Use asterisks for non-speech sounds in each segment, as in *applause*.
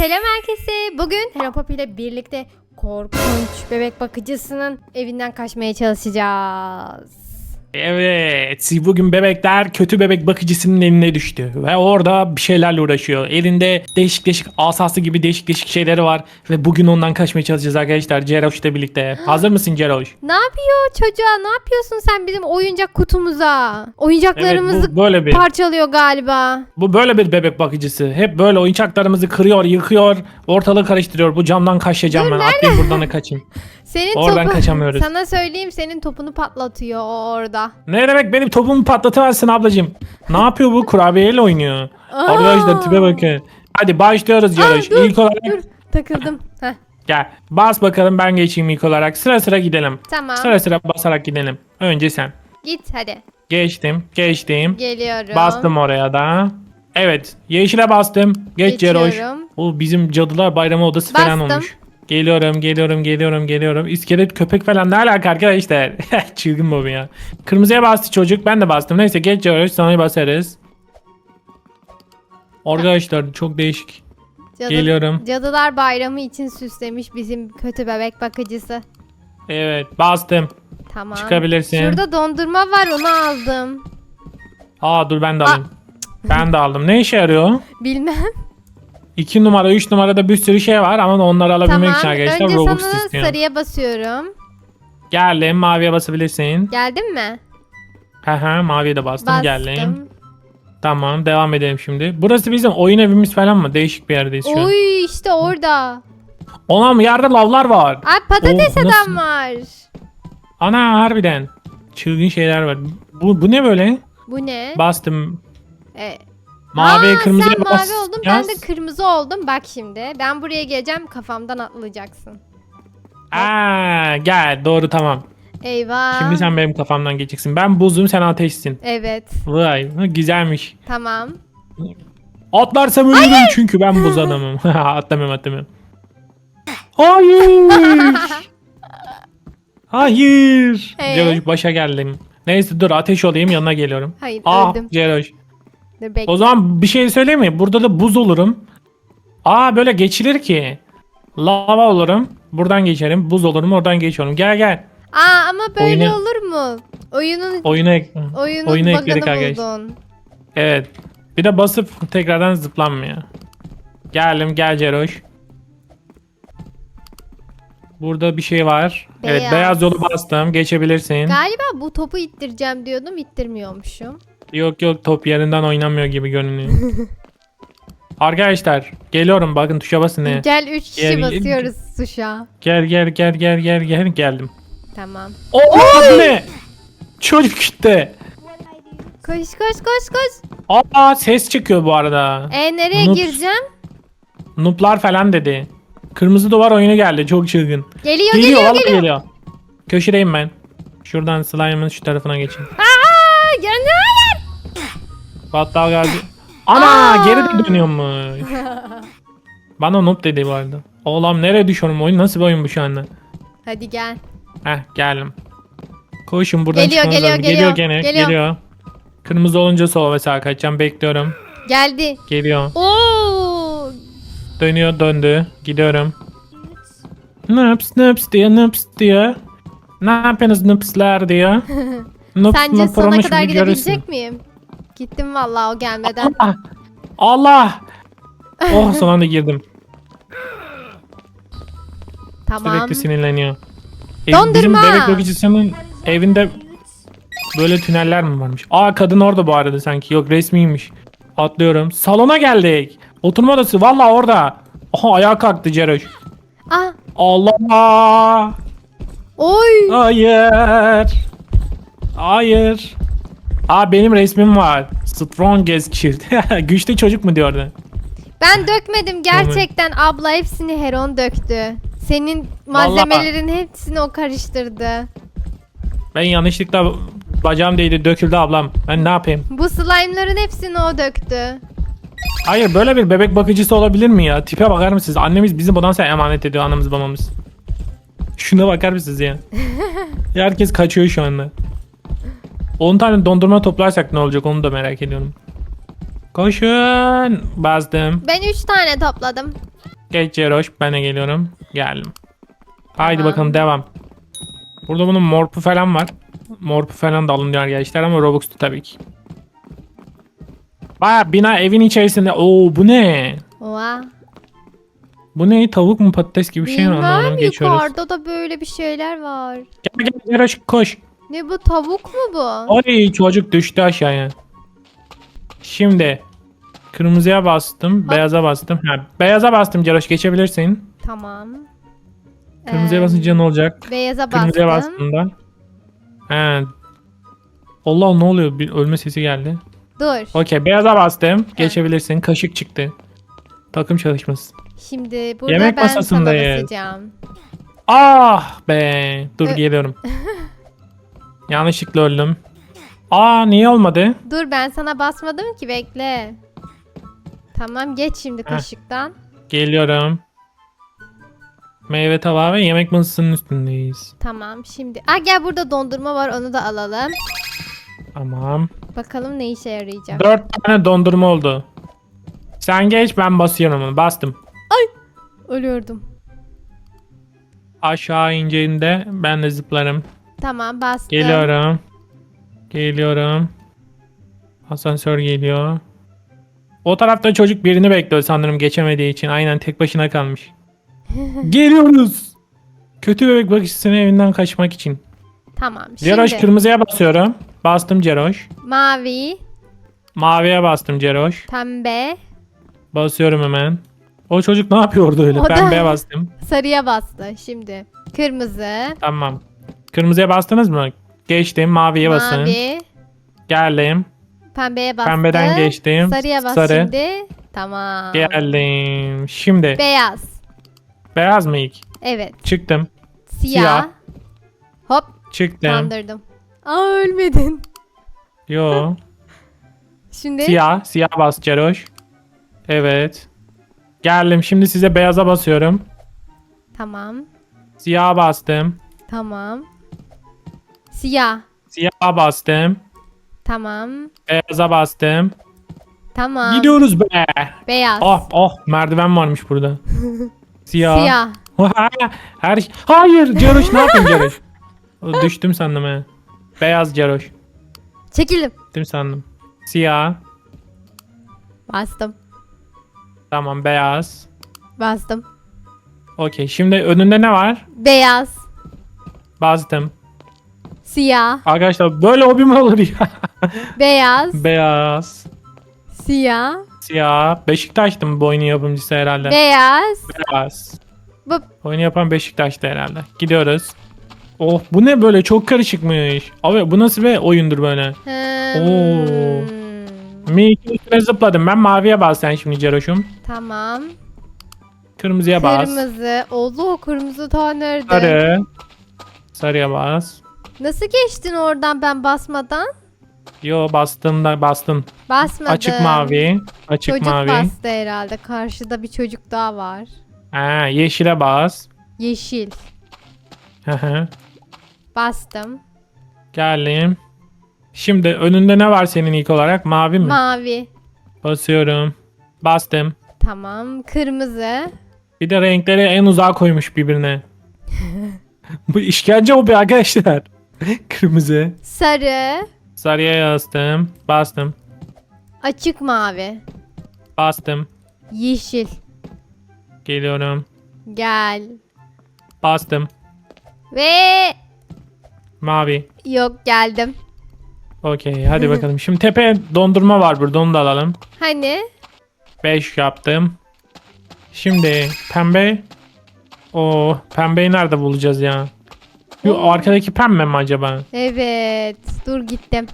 Selam herkese. Bugün Hello Pop ile birlikte korkunç bebek bakıcısının evinden kaçmaya çalışacağız. Evet, bugün bebekler kötü bebek bakıcısının eline düştü ve orada bir şeylerle uğraşıyor. Elinde değişik değişik asası gibi değişik değişik şeyleri var ve bugün ondan kaçmaya çalışacağız arkadaşlar Ceroş'la birlikte. Hazır mısın Ceroş? Ne yapıyor çocuğa? Ne yapıyorsun sen bizim oyuncak kutumuza? Oyuncaklarımızı Evet, bu böyle bir parçalıyor galiba. bu böyle bir bebek bakıcısı. Hep böyle oyuncaklarımızı kırıyor, yıkıyor, ortalığı karıştırıyor. Bu camdan kaçacağım ben. Atlayayım buradan da kaçayım. *laughs* Senin Oradan topu- kaçamıyoruz. Sana söyleyeyim senin topunu patlatıyor o orada. Ne demek benim topumu patlatamazsın ablacığım. Ne yapıyor bu? Kurabiyeyle oynuyor. Arkadaşlar tipe bakın. Hadi başlıyoruz Aa, Ceroş. dur, İlk olarak dur. Takıldım. Heh, Gel bas bakalım ben geçeyim ilk olarak. Sıra sıra gidelim. tamam. Sıra sıra basarak gidelim. Önce sen. Git hadi. Geçtim. Geçtim. Geliyorum. Bastım oraya da. Evet. Yeşile bastım. Geç Ceroş. Geçiyorum. O bizim cadılar bayramı odası falan Bastım. olmuş. Geliyorum, geliyorum, geliyorum, geliyorum. İskelet köpek falan ne alaka arkadaşlar? *laughs* Çılgın bu ya. Kırmızıya bastı çocuk. Ben de bastım. Neyse geç Ceroş. Sana basarız. Arkadaşlar çok değişik. Cadı- Geliyorum. Cadılar Bayramı için süslemiş bizim kötü bebek bakıcısı. Evet bastım. Tamam. Çıkabilirsin. Şurada dondurma var onu aldım. Aa dur ben de alayım. Ben de aldım. Ne işe yarıyor? Bilmem. 2 numara 3 numarada bir sürü şey var ama onları alabilmek tamam. için arkadaşlar Önce Robux sana istiyor. sarıya basıyorum. Geldim maviye basabilirsin. Geldin mi? Haha maviye de bastım, Bastım. geldim. Tamam devam edelim şimdi. Burası bizim oyun evimiz falan mı? Değişik bir yerdeyiz şu an. Oy işte orada. Anam yerde lavlar var. Ay patates Oh, adam var. Ana harbiden. Çılgın şeyler var. Bu, bu ne böyle? Bu ne? Bastım. E, Mavi Aa, kırmızıya sen mavi oldun ben de kırmızı oldum. Bak şimdi ben buraya geleceğim kafamdan atlayacaksın. Aa, gel doğru tamam. Eyvah. Şimdi sen benim kafamdan geçeceksin. Ben buzum sen ateşsin. Evet Vay güzelmiş. tamam. Atlarsam ölürüm çünkü ben buz adamım. *laughs* *laughs* atlamıyorum atlamıyorum. Hayır. Hayır. Ee? Ceroş başa geldim. Neyse dur ateş olayım yanına geliyorum. Hayır Ah öldüm. Ceroş. Dur bekle. O zaman bir şey söyleyeyim mi? Burada da buz olurum. Aa böyle geçilir ki. Lava olurum. Buradan geçerim. Buz olurum oradan geçiyorum. Gel gel. Aa ama böyle Oyuna- olur mu? Oyunun Oyuna ek- oyunun oyuna bug'ını ekledik arkadaşlar. buldun. Evet. Bir de basıp tekrardan zıplanmıyor. Geldim gel Ceroş. Burada bir şey var. Evet Beyaz. beyaz yolu bastım. Geçebilirsin. Galiba bu topu ittireceğim diyordum ittirmiyormuşum. Yok yok top yerinden oynamıyor gibi görünüyor. *laughs* Arkadaşlar geliyorum bakın tuşa basın. he. Gel 3 kişi Gel- basıyoruz tuşa. Gel gel gel gel gel gel geldim. Tamam. Bu ne? Çocuk işte. Koş koş koş koş. Aa ses çıkıyor bu arada. E nereye Noob. gireceğim? Noob'lar falan dedi. Kırmızı duvar oyunu geldi çok çılgın. Geliyor Geliyor, geliyor vallahi geliyor. Köşedeyim ben. Şuradan slime'ın şu tarafına geçeyim. Aa hayır. Battal geldi. Ana geri de dönüyormuş. *laughs* Bana noob dedi bu arada. Oğlum nereye düşüyorum oyun nasıl bir oyun bu şu anda? Hadi gel. Heh geldim. Koşun buradan Geliyor, çıkmamız geliyor, lazım. geliyor, Geliyor gene geliyor. geliyor. Kırmızı olunca sola ve sağa kaçacağım bekliyorum. Geldi. Geliyor. Oo. Dönüyor döndü. Gidiyorum. Noops noops diyor noops diyor. Ne yapıyorsunuz noobslar diyor. *laughs* Noob Sence noob sona kadar gidebilecek miyim? Gittim vallahi o gelmeden. Allah! Allah! Oh son anda girdim. tamam. Sürekli sinirleniyor. E, Dondurma! Bizim bebek bakıcısının evinde böyle tüneller mi varmış? Aa kadın orada bu arada sanki. Yok resmiymiş. Atlıyorum. Salona geldik. Oturma odası valla orada. Aha ayağa kalktı Ceroş. Ah. Allah! Oy. Hayır. Hayır. Aa benim resmim var. Strongest Child. *laughs* Güçlü çocuk mu diyordu? Ben dökmedim gerçekten abla hepsini Heron döktü. Senin malzemelerin hepsini o karıştırdı. Ben yanlışlıkla bacağım değdi döküldü ablam. Ben ne yapayım? Bu slime'ların hepsini o döktü. Hayır böyle bir bebek bakıcısı olabilir mi ya? Tipe bakar mısınız? Annemiz bizim odansa emanet ediyor anamız babamız. Şuna bakar mısınız ya *laughs* herkes kaçıyor şu anda. 10 tane dondurma toplarsak ne olacak onu da merak ediyorum. Koşun. Bastım. Ben 3 tane topladım. Geç Ceroş ben de geliyorum. Geldim. Haydi Tamam. bakalım devam. Burada bunun morpu falan var. Morpu falan da alınıyor arkadaşlar ama Robux'tu tabii ki. Baya bina evin içerisinde. Oo bu ne? Oha. Bu ne? Tavuk mu patates gibi bir şey mi? Anlamadım. Bilmem Geçiyoruz. yukarıda da böyle bir şeyler var. Gel gel Ceroş koş. Ne bu tavuk mu bu? Ay çocuk düştü aşağıya. Şimdi kırmızıya bastım, Bak. beyaza bastım. Ha, beyaza bastım Ceroş geçebilirsin. Tamam. Kırmızıya Ee, basınca ne olacak? Beyaza bastım. Kırmızıya bastığında. He. Allah ne oluyor? Bir ölme sesi geldi. Dur. Okey beyaza bastım. Geçebilirsin. Kaşık çıktı. Takım çalışması. Şimdi burada Yemek ben sana masasındayız. basacağım. Ah be. Dur Ö- geliyorum. *laughs* Yanlışlıkla öldüm. Aa niye olmadı? Dur ben sana basmadım ki bekle. Tamam geç şimdi kaşıktan. Geliyorum. Meyve tabağı ve yemek masasının üstündeyiz. Tamam şimdi. Aa gel burada dondurma var onu da alalım. Tamam. Bakalım ne işe yarayacak. Dört tane dondurma oldu. Sen geç ben basıyorum onu. Bastım. Ölüyordum. Aşağı ineceğinde ben de zıplarım. Tamam bastım. Geliyorum. Geliyorum. Asansör geliyor. O tarafta çocuk birini bekliyor sanırım geçemediği için. Aynen tek başına kalmış. *laughs* Geliyoruz. Kötü bebek bakıcısının evinden kaçmak için. Tamam şimdi. Ceroş kırmızıya basıyorum. Bastım Ceroş. Mavi, Maviye bastım Ceroş. pembe, Basıyorum hemen. O çocuk ne yapıyor orada öyle? O da- Pembeye bastım. *laughs* sarıya bastı. Şimdi kırmızı, Tamam. Kırmızıya bastınız mı? Geçtim. Maviye basın. mavi, Geldim. pembeye bastı. Pembeden geçtim. Sarıya bas Sarı. şimdi. Tamam. Geldim. Şimdi Beyaz. beyaz mı ilk? Evet. Çıktım. Siyah. Siyah. Hop Çıktım. kandırdım. Aa ölmedin. *laughs* Yo. Şimdi Siyah. Siyah bas Ceroş. Evet. Geldim. Şimdi size beyaza basıyorum. tamam. Siyah bastım. Tamam. Siyah. Siyah bastım. Tamam. Beyaza bastım. Tamam. Gidiyoruz be. Beyaz. Oh oh merdiven varmış burada. *laughs* Siyah. Siyah. *laughs* Her Hayır Ceroş ne yapayım Ceroş? Düştüm sandım he. Beyaz Ceroş. Çekildim. Düştüm sandım. Siyah. Bastım. Tamam beyaz. Bastım. Okey şimdi önünde ne var? Beyaz. Bastım. Siyah. Arkadaşlar böyle hobi mi olur ya? *laughs* Beyaz. beyaz. Siyah. Siyah. Beşiktaş'tı mı bu oyunun yapımcısı herhalde? Beyaz. beyaz. Bu Oyunu yapan Beşiktaş'tı herhalde. Gidiyoruz. Oh bu ne böyle çok karışıkmış. Abi bu nasıl bir oyundur böyle? Hmm. Mi iki üstüne zıpladım. Ben maviye bas sen şimdi Ceroş'um. Tamam. Kırmızıya bas. Kırmızı. Oldu o kırmızı ta nerede? Sarı. Sarıya bas. Nasıl geçtin oradan ben basmadan? Yo bastın da bastın. Basmadım. Açık mavi. Açık Çocuk mavi. bastı herhalde. Karşıda bir çocuk daha var. Ha, yeşile bas. Yeşil. Hı hı. Bastım. Geldim. Şimdi önünde ne var senin ilk olarak? Mavi mi? Mavi. Basıyorum. Bastım. Tamam. Kırmızı. Bir de renkleri en uzağa koymuş birbirine. *laughs* Bu işkence o be arkadaşlar. *laughs* Kırmızı. Sarı. Sarıya yazdım. Bastım. Açık mavi. Bastım. Yeşil. Geliyorum. Gel. Bastım. Ve Mavi. yok geldim. Okey hadi *laughs* bakalım. Şimdi tepe dondurma var burada onu da alalım. Hani? 5 yaptım. Şimdi pembe. O pembeyi nerede bulacağız ya? Şu arkadaki pembe mi acaba? Evet. Dur gittim.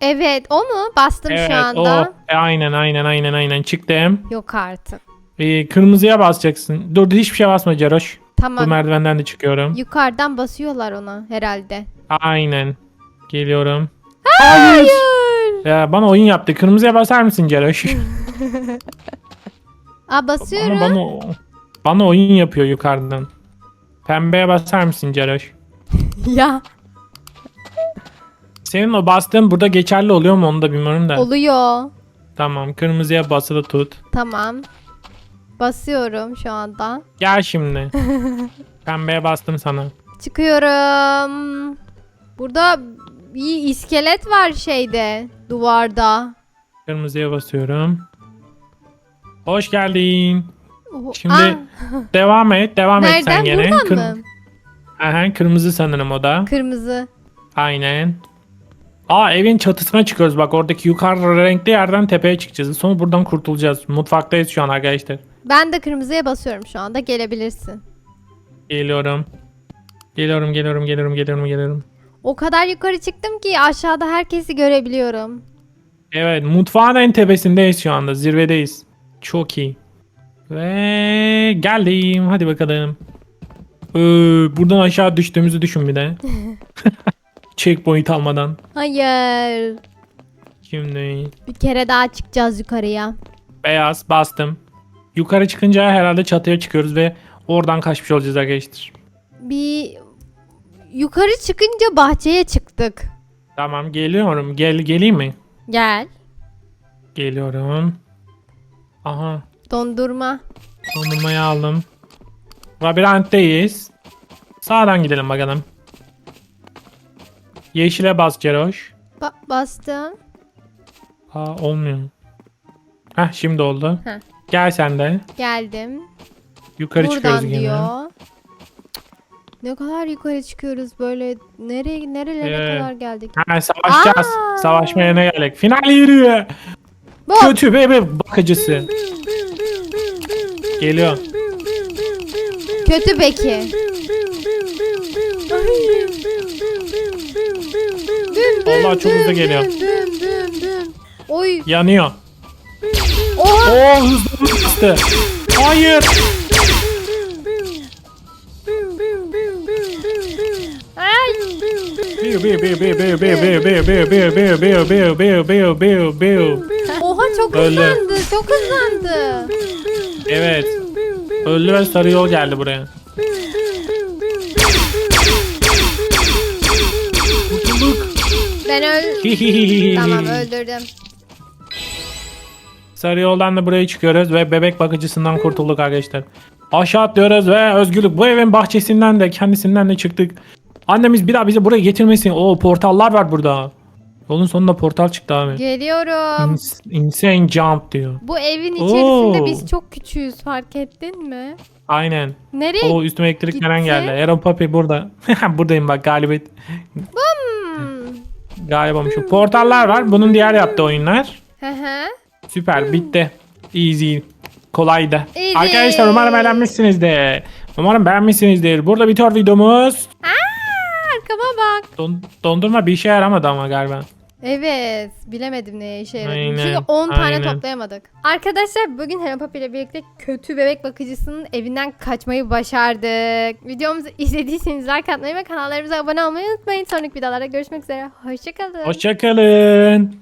Evet o mu? Bastım evet şu o. anda. E, aynen aynen aynen aynen çıktım. Yok artık. E, kırmızıya basacaksın. Dur hiçbir şey basma Ceroş. Bu Tamam. merdivenden de çıkıyorum. Yukarıdan basıyorlar ona herhalde. Aynen. Geliyorum. Hayır. Ya bana oyun yaptı. Kırmızıya basar mısın Ceroş? *laughs* Aa basıyorum. Ama bana, bana oyun yapıyor yukarıdan. Pembeye basar mısın Ceroş? *laughs* ya Senin o bastığın burada geçerli oluyor mu onu da bilmiyorum da. oluyor. Tamam kırmızıya basılı tut. Tamam. Basıyorum şu anda. Gel şimdi. *laughs* Pembeye bastım sana. Çıkıyorum. Burada bir iskelet var şeyde. Duvarda. Kırmızıya basıyorum. Hoş geldin. Şimdi aa, Devam et. Devam et sen nereden? gene. Buradan Kır- mı? Aha, kırmızı sanırım o da. Kırmızı. Aynen. Aa evin çatısına çıkıyoruz bak oradaki yukarı renkli yerden tepeye çıkacağız. Sonra buradan kurtulacağız. Mutfaktayız şu an arkadaşlar. Ben de kırmızıya basıyorum şu anda. Gelebilirsin. Geliyorum. Geliyorum geliyorum geliyorum geliyorum geliyorum. O kadar yukarı çıktım ki aşağıda herkesi görebiliyorum. Evet mutfağın en tepesindeyiz şu anda. Zirvedeyiz. Çok iyi. Ve geldim. Hadi bakalım. Ee, buradan aşağı düştüğümüzü düşün bir de. *laughs* *laughs* Checkpoint almadan. Hayır. Şimdi Bir kere daha çıkacağız yukarıya. beyaz bastım. Yukarı çıkınca herhalde çatıya çıkıyoruz ve oradan kaçmış olacağız arkadaşlar. Bir yukarı çıkınca bahçeye çıktık. Tamam geliyorum. Gel geleyim mi? Gel. Geliyorum. Aha. Dondurma. Dondurmayı aldım. Labirentteyiz. Sağdan gidelim bakalım. Yeşile bas Ceroş. Ba- bastım. Aa olmuyor. Heh şimdi oldu. Heh. Gel sen de. Geldim. Yukarı çıkıyoruz Buradan gene. diyor. Ne kadar yukarı çıkıyoruz böyle. Nereye nerelere Ee, kadar geldik? Ha, savaşacağız. Aa! Savaşma yerine geldik. Final yeri. Bu. Kötü bebe bakıcısı. Geliyor. Kötü Beki. Vallahi çok hızlı geliyor. Oy. Yanıyor. Oha. Oo hızlı işte. Hayır. Oha çok Böyle. hızlandı. Çok hızlandı. Evet. Öldü ve sarı yol geldi buraya. Ben öl... *laughs* tamam öldürdüm. Sarı yoldan da buraya çıkıyoruz ve bebek bakıcısından kurtulduk arkadaşlar. Aşağı atlıyoruz ve özgürlük. Bu evin bahçesinden de kendisinden de çıktık. Annemiz bir daha bizi buraya getirmesin. O portallar var burada. Yolun sonunda portal çıktı abi. Geliyorum. Ins- Insane jump diyor. Bu evin içerisinde Oo. biz çok küçüğüz fark ettin mi? Aynen. Nereye? O üstüme elektrik Gitti. falan geldi. Aaron Papi burada. *laughs* Buradayım bak galibiyet. Hmm. Galibim şu. Portallar var. Bunun diğer yaptığı oyunlar. Hı hı. Süper bitti. Easy. Kolaydı. Easy. Arkadaşlar umarım beğenmişsinizdir. Umarım beğenmişsinizdir. Burada bitiyor videomuz. Aa, arkama bak. Don- dondurma bir işe yaramadı ama galiba. Evet. Bilemedim neye işe yaradığını. Aynen, Çünkü 10 tane aynen. toplayamadık. Arkadaşlar bugün Hello Puppy ile birlikte kötü bebek bakıcısının evinden kaçmayı başardık. Videomuzu izlediyseniz like atmayı ve kanallarımıza abone olmayı unutmayın. Sonraki videolarda görüşmek üzere. Hoşçakalın. Hoşçakalın.